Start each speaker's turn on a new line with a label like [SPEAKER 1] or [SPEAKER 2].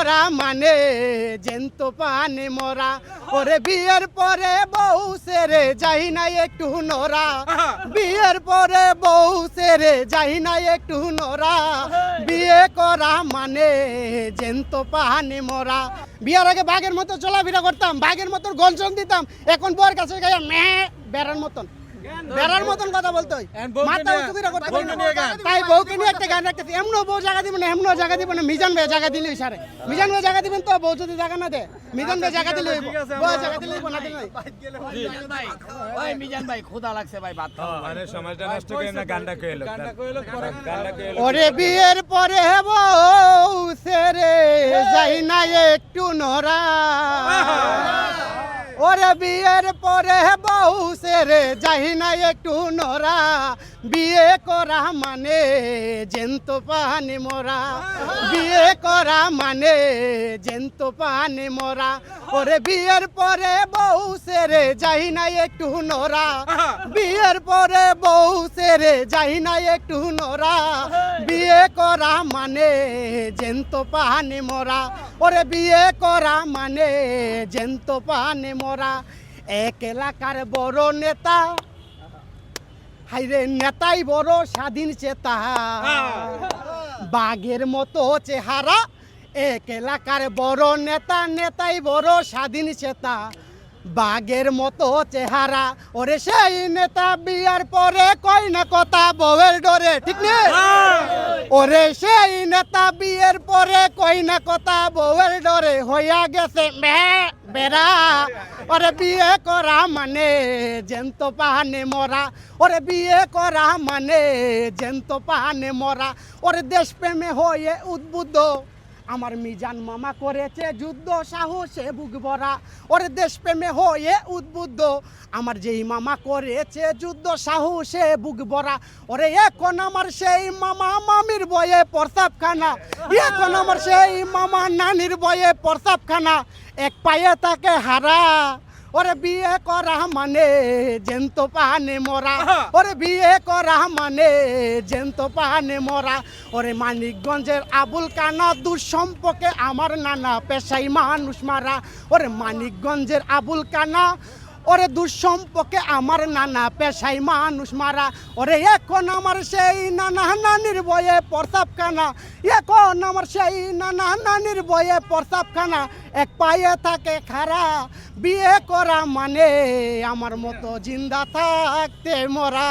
[SPEAKER 1] করা মানে জেন্ত পানে মরা। ওরে বিয়ের পরে বউ সেরে যাই না একটু নরা বিয়ের পরে বউ সেরে যাই না একটু নরা বিয়ে করা মানে জেন্ত পানে মরা। বিয়ের আগে বাঘের মতো চলাফেরা করতাম বাঘের মতন গঞ্জন দিতাম। এখন বউয়ের কাছে গায়ে মে বেড়ার মতন। বেড়ার মতন কথা বলতে হয়। মাথা উঁচু করে। তাই বউকে নিয়ে একটা গান রাখতেছি। এমন বউ জায়গা দিব না এমন জায়গা দিব না। মিজান ভাই জায়গা দিলে সারে। মিজান ভাই জায়গা দিবেন তো বউ যদি জায়গা না দে মিজান ভাই জায়গা দিলে
[SPEAKER 2] ঠিক আছে,
[SPEAKER 1] বউ জায়গা দিলে না দিলে
[SPEAKER 3] ভাই। মিজান ভাই ক্ষুধা লাগছে ভাই ভাত খাব
[SPEAKER 4] আরে সমাজটা নষ্ট করে না
[SPEAKER 2] কইলো
[SPEAKER 4] এলো
[SPEAKER 1] ওরে বিয়ের পরে বউ সেরে যাই না একটু নরা ওরে বিয়ের পরে বউ সেরে যাই না একটু নরা বিয়ে করা মানে জেন্ত পানি মরা। বিয়ে করা মানে জেন্ত পানি মরা। ওরে বিয়ের পরে বউ সেরে যাই না একটু নরা বিয়ের পরে বউ সেরে যাই না একটু নরা বিয়ে করা মানে জেন্ত পানি মরা। ওরে বিয়ে করা মানে জেন্ত পানি মরা। এক এলাকার বড় নেতা হাইরে নেতাই বড় স্বাধীন চেতা। বাঘের মতো চেহারা এক এলাকার বড় নেতা নেতাই বড় স্বাধীন চেতা। বাঘের মতো চেহারা ওরে সেই নেতা বিয়ার পরে কই না কথা বউয়ের ডরে ঠিক নেই ওরে সেই নেতা বিয়ের পরে কই না কথা বউয়ের ডরে হইয়া গেছে মে বেড়া। ওরে বিয়ে করা মানে জেন্ত পাহানে মরা। ওরে বিয়ে করা মানে জেন্ত পাহানে মরা। ওরে দেশপ্রেমে হয়ে উদ্বুদ্ধ। আমার মিজান মামা করেছে যুদ্ধ সাহসে বুক ভরা। ওরে দেশপ্রেমে হয়ে উদ্বুদ্ধ। আমার যেই মামা করেছে যুদ্ধ সাহসে বুক ভরা। ওরে এখন আমার সেই মামা মামির বয়ে প্রসাবখানা এখন আমার সেই মামা নানির বয়ে প্রসাবখানা এক পায়ে তাকে হারা। ওরে বিয়ে করা মানে জেন্ত পানে মরা। ওরে বিয়ে করা মানে জেন্ত পানে মরা। ওরে মানিকগঞ্জের আবুল কানা দুঃসম্পর্কে আমার নানা পেশাই মানুষ মারা। ওরে মানিকগঞ্জের আবুল কানা ওরে দুঃসম্পর্কে আমার নানা পেশাই মানুষ মারা। ওরে এখন আমার সেই নানা নানির বয়ে প্রসাবখানা এখন আমার সেই নানা নানির বয়ে প্রসাবখানা এক পায়ে থাকে খারা, বিয়ে করা মানে আমার মতো জিন্দা থাকতে মরা।